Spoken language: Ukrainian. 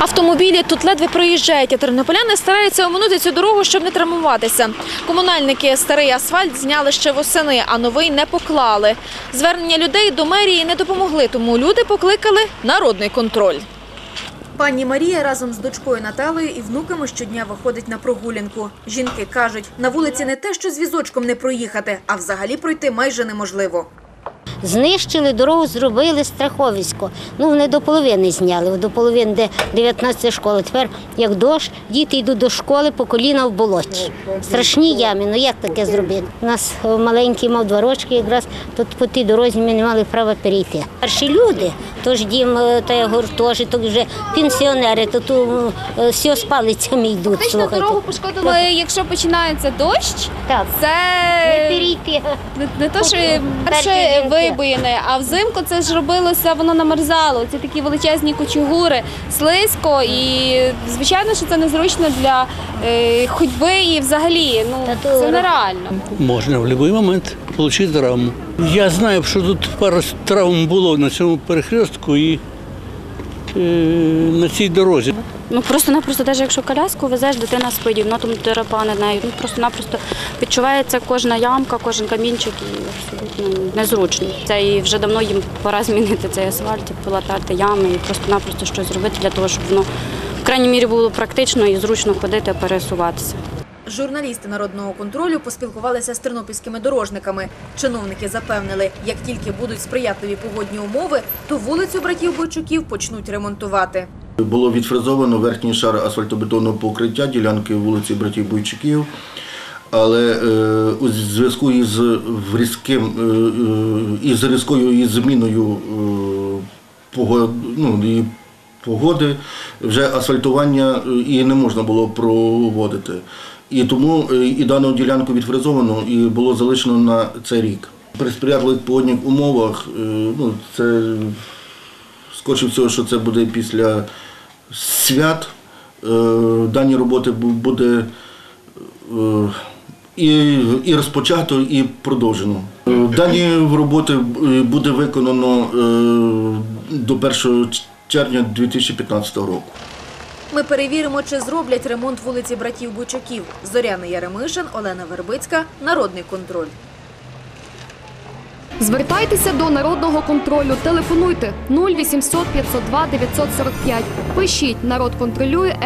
Автомобілі тут ледве проїжджають, а тернополяни стараються оминути цю дорогу, щоб не травмуватися. Комунальники старий асфальт зняли ще восени, а новий не поклали. Звернення людей до мерії не допомогли, тому люди покликали народний контроль. Пані Марія разом з дочкою Наталею і внуками щодня виходить на прогулянку. Жінки кажуть, на вулиці не те, що з візочком не проїхати, а взагалі пройти майже неможливо. Знищили дорогу, зробили страховисько. Ну, вони до половини зняли, до половини, де 19 школа. Тепер, як дощ, діти йдуть до школи по коліна в болоті. Страшні ями, ну як таке зробити? У нас маленький мав два рочки, якраз тут по тій дорозі ми не мали права перейти. Перші люди, тож дім е, та гуртожиток, вже пенсіонери, то тут все з палицями йдуть. Фактично слухайте. дорогу пошкодили, якщо починається дощ, Так, це не перейти. не, не то, що перше жінки. Вибоїни, а взимку це ж робилося, воно намерзало. Це такі величезні кучугури, слизько, і звичайно, що це незручно для е, ходьби і взагалі. Ну це нереально. Можна в будь-який момент отримати травму. Я знаю, що тут пару травм було на цьому перехрестку і на цій дорозі. Ну просто-напросто, навіть якщо коляску везеш, дитина спить, воно там терапане нею. Ну просто-напросто відчувається кожна ямка, кожен камінчик і абсолютно незручно. Це і вже давно їм пора змінити цей асфальт, полатати ями і просто-напросто щось зробити для того, щоб воно в крайній мірі було практично і зручно ходити, пересуватися. Журналісти народного контролю поспілкувалися з тернопільськими дорожниками. Чиновники запевнили, як тільки будуть сприятливі погодні умови, то вулицю братів Бойчуків почнуть ремонтувати. Було відфрезовано верхній шар асфальтобетонного покриття ділянки вулиці Братів Бойчиків. Але е, у зв'язку із різким е, е, із різкою із зміною е, ну, і погоди вже асфальтування і не можна було проводити. І тому е, і дану ділянку відфрезовано і було залишено на цей рік. При сприятливих погодних умовах е, ну, це Скоріше всього, що це буде після свят. Е, Дані роботи буде і, і розпочато, і продовжено. Дані роботи буде виконано до 1 червня 2015 року. Ми перевіримо, чи зроблять ремонт вулиці братів Бучаків. Зоряна Яремишин, Олена Вербицька, Народний контроль. Звертайтеся до народного контролю. Телефонуйте 0800 502 945. Пишіть народ контролює.